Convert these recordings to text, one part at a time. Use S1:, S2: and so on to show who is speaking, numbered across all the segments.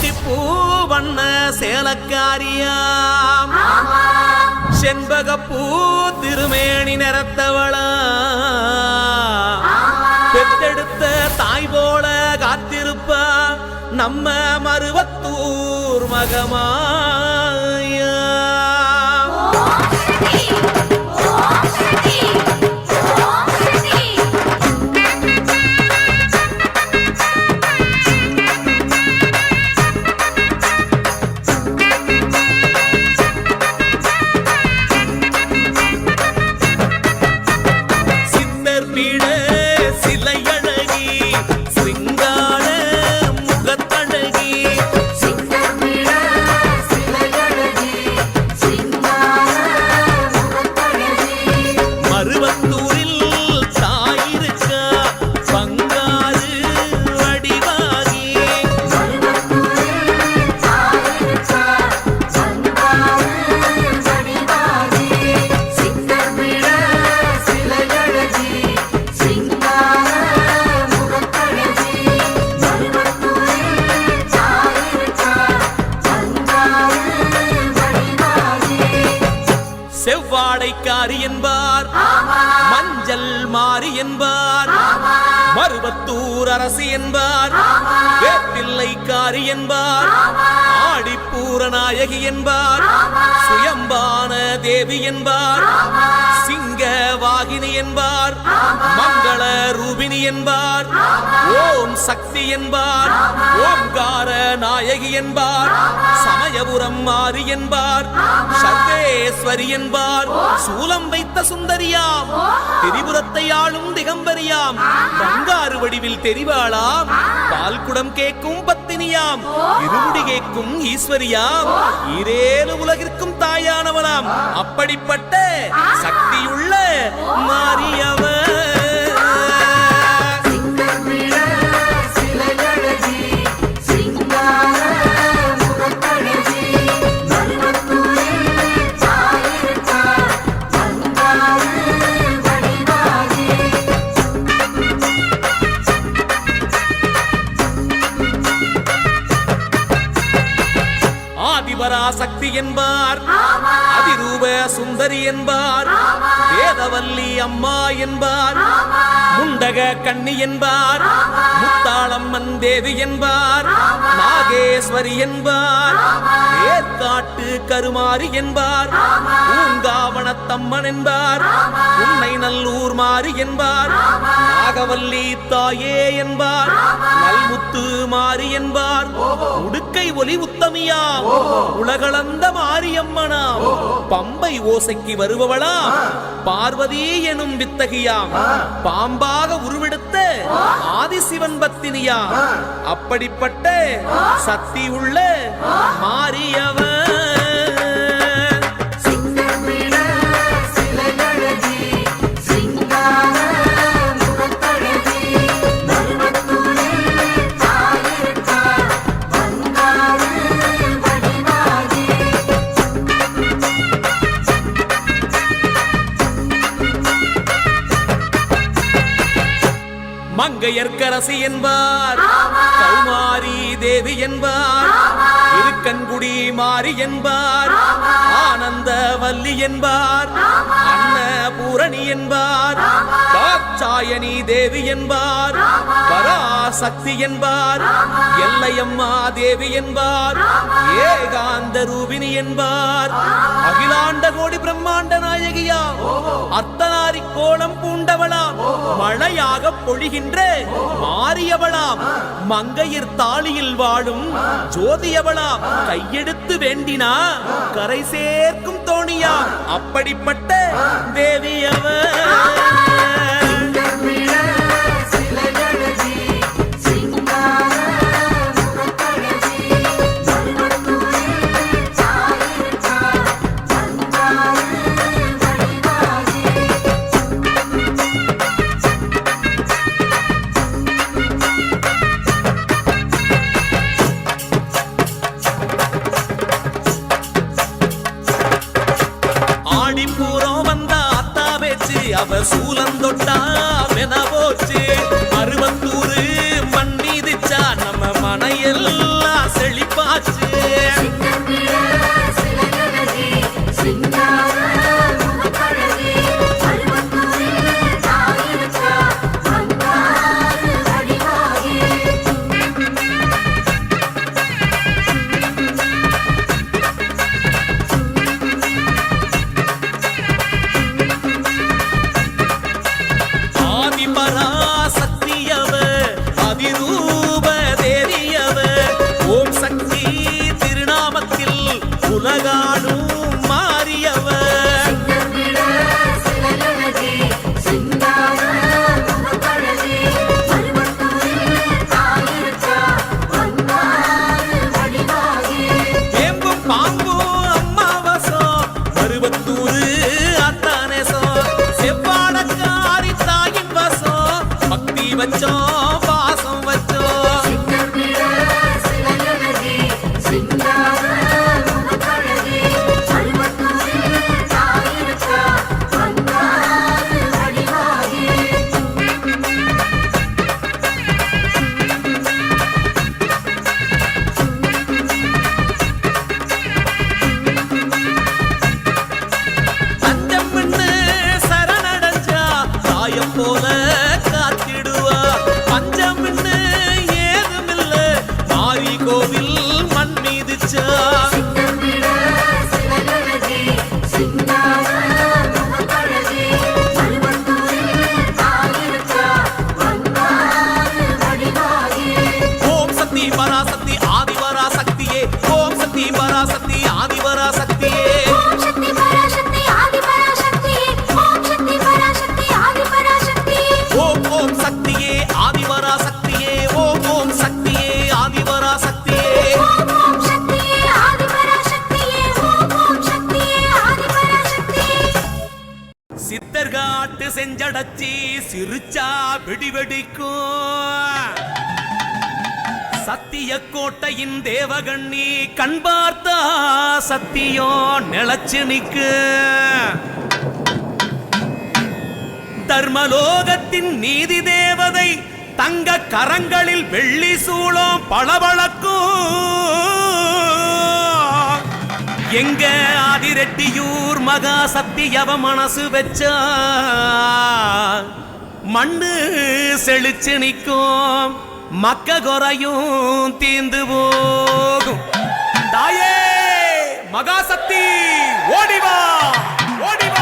S1: செம்பருத்தி பூ வண்ண சேலக்காரியாம். செண்பக பூ திருமேனி நிறத்தவளா பெத்தெடுத்த தாய் போல காத்திருப்பா நம்ம மருவத்தூர் மகமாயா. செவ்வாடைக்காரி என்பார். மஞ்சள் மாறி என்பார். மருவத்தூர் அரசு என்பார். வேப்பிள்ளைக்காரி என்பார். ஆடி நாயகி என்பார் சுயம்பான தேவி என்பார் சிங்க வாகினி என்பார் மங்கள ரூபினி என்பார் ஓம் சக்தி என்பார் ஓம்கார நாயகி என்பார் சமயபுரம் மாறி என்பார் சர்வேஸ்வரி என்பார் சூலம் வைத்த சுந்தரியாம் திரிபுரத்தை ஆளும் திகம்பரியாம் பங்காறு வடிவில் தெரிவாளாம் பால்குடம் கேட்கும் பத்தினியாம் இருமுடி கேட்கும் ஈஸ்வரியாம். இரேழு உலகிற்கும் தாயானவளாம் அப்படிப்பட்ட சக்தியுள்ள மாரியவர் ஆதிபராசக்தி என்பார் அதிரூப சுந்தரி என்பார் வேதவல்லி அம்மா என்பார் முண்டக கண்ணி என்பார் முத்தாளம்மன் தேவி என்பார் நாகேஸ்வரி என்பார் ஏற்காட்டு கருமாரி என்பார் பூங்காவனத்தம்மன் என்பார் உன்னை நல்லூர் மாறி என்பார் நாகவல்லி தாயே என்பார் நல்முத்து மாறி என்பார் உடுக்கை ஒலி உத்தமியாம் உலகளந்த மாரியம்மனாம். பம்பை ஓசைக்கு வருபவளாம் பார்வதி எனும் வித்தகியாம். பாம்பாக உருவெடுத்த ஆதிசிவன் பத்தினியாம். அப்படிப்பட்ட சக்தி உள்ள மாரியவன் மங்கையர்க்கரசி என்பார். கௌமாரி தேவி என்பார். இருக்கன்குடி மாறி என்பார். ஆனந்த வல்லி என்பார். அன்னபூரணி என்பார். தாட்சாயணி தேவி என்பார். பராசக்தி என்பார். எல்லையம்மா தேவி என்பார். ஏகாந்த ரூபினி என்பார். அகிலாண்ட கோடி பிரம்மாண்ட நாயகியா. அர்த்தநாரி கோலம் பூண்டவளாம். மழையாக பொழிகின்ற மாறியவளாம் மங்கையர் தாளியில் வாழும் ஜோதியவளாம். கையெடுத்து வேண்டினா கரை சேர்க்கும் தோணியா அப்படிப்பட்ட தேவியவர் வச்சோம் ஆதிவரா சக்தியே ஓம் சக்தி பராசக்தி ஆதிவரா சக்தியே
S2: ஓம் ஓம்
S1: சக்தியே ஆதிவரா சக்தியே ஓம் ஓம் சக்தியே ஆதிவரா சக்தியே சித்தர்காட்டு செஞ்சடச்சி சிரிச்சா வெடி வெடிக்கும் சத்திய கோட்டையின் தேவகண்ணி கண் பார்த்தா சத்தியோ நிலச்சு நிக்கு. தர்மலோகத்தின் நீதி தேவதை தங்க கரங்களில் வெள்ளி சூளம் பளபளக்கும் எங்க ஆதிரெட்டியூர் மகா சத்தியவ மனசு வச்சா மண்ணு செழிச்சு நிற்கும் மக்க குறையும் தீந்து போகும். தாயே மகாசக்தி ஓடிவா ஓடிவா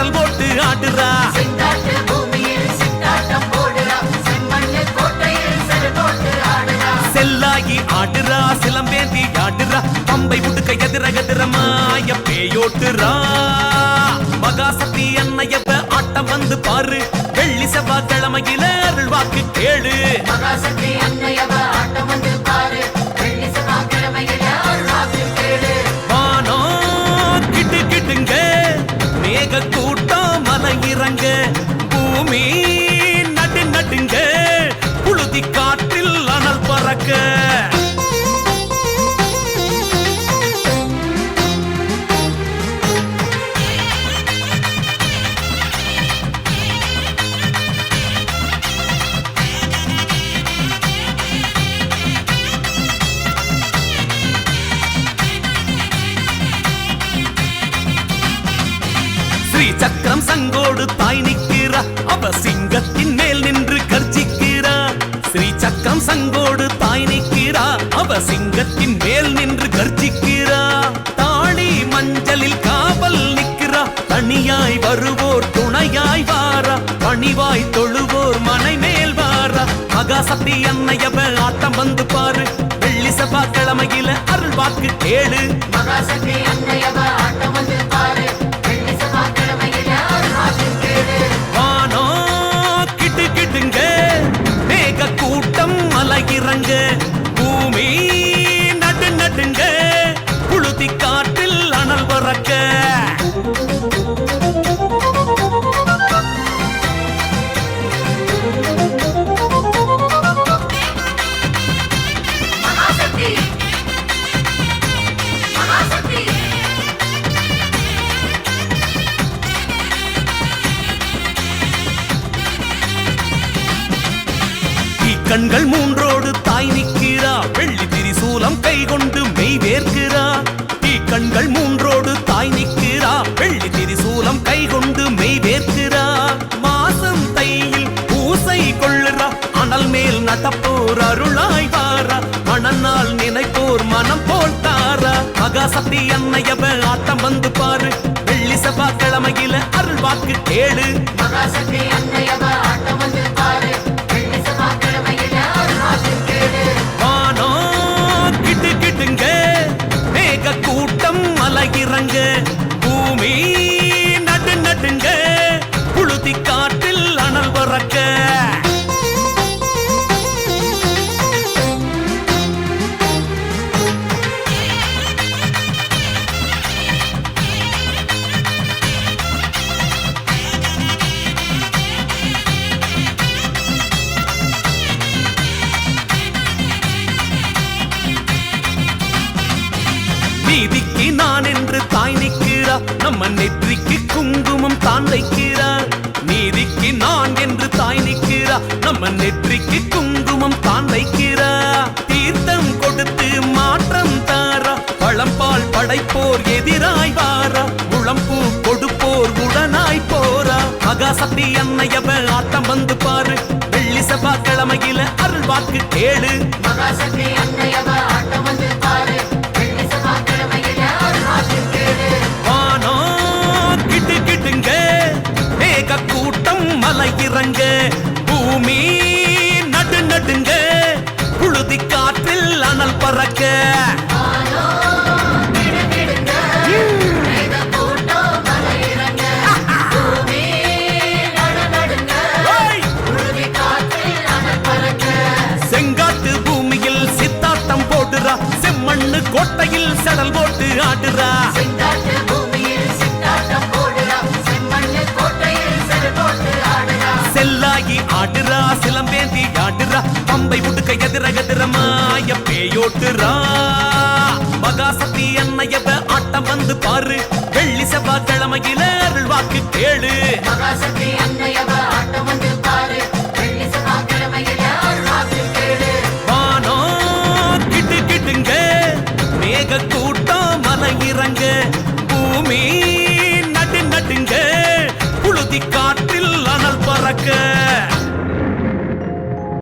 S2: செல் போட்டு ஆடுறா.
S1: செல்லாகி ஆடுறா சிலம்பேந்தி ஆடுறா பம்பை முடுக்க எதிர எதிர மாய பேயோட்டுறா. மகாசக்தி அன்னையப்ப ஆட்டம் வந்து பாரு. வெள்ளி செவ்வாய்க்கிழமையில அருள் வாக்கு கேளு.
S2: மகாசக்தி
S1: அனல் மகாசக்தி அன்னையவ ஆட்டம் வந்து பாரு. வெள்ளி செவ்வாய்க்கிழமையில அருள் வாக்கு கேளு
S2: மகாசக்தி அன்னையவ
S1: கண்கள் மூன்றோடு தாய் நிற்கிறா. வெள்ளி திரிசூலம் கை கொண்டு மெய் வேர்க்கிறா. கண்கள் மூன்றோடு தாய் நிற்கிறா. வெள்ளி திரிசூலம் கை கொண்டு மெய் வேர்க்கிறா. மாசம் தையில் பூசை கொள்ளுறா. அனல் மேல் நடப்போர் அருளாய் வாரா மணநாள் நினைப்போர் மனம் போல் தாரா. மகாசக்தி அன்னையவ ஆட்டம் வந்து பாரு. வெள்ளி செவ்வாய்க்கிழமையில அருள் வாக்கு கேளு.
S2: மகாசக்தி அன்னையவ ஆட்டம்
S1: வாங்க பூமி நடு நடுங்க. புழுதி காற்றில் அனல் பறக்க. நீதிக்கு நான் தாய் நிற்கிறா நம்ம நெற்றிக்கு குங்குமம் தான் வைக்கிறார் நீதிக்கு நான் என்று தாய் நிற்கிறா நம்ம நெற்றிக்கு குங்குமம் தான் வைக்கிறா. தீர்த்தம் கொடுத்து மாற்றம் தாரா பழம்பால் படைப்போர் எதிராய் வாரா. முழம்பூ கொடுப்போர் உடனாய் போரா. மகாசக்தி அன்னையவ ஆட்டம் வந்து பாரு. வெள்ளி செவ்வாய்க்கிழமையில அருள் வாக்கு கேளு.
S2: மகாசக்தி அன்னையவ ஆட்டம் வந்து
S1: பறக்க செங்காட்டு பூமியில் சித்தாட்டம் போடுறா. செம்மண்ணு கோட்டையில் சடல் போட்டு ஆடுறா.
S2: செங்காட்டு பூமியில் சித்தாட்டம்
S1: பம்பை உடுக்க எதிர எதிர பேயோட்டுரா மகாசக்தி அன்னையவ ஆட்டம் வந்து பாரு. வெள்ளி செவ்வாய் கிழமையில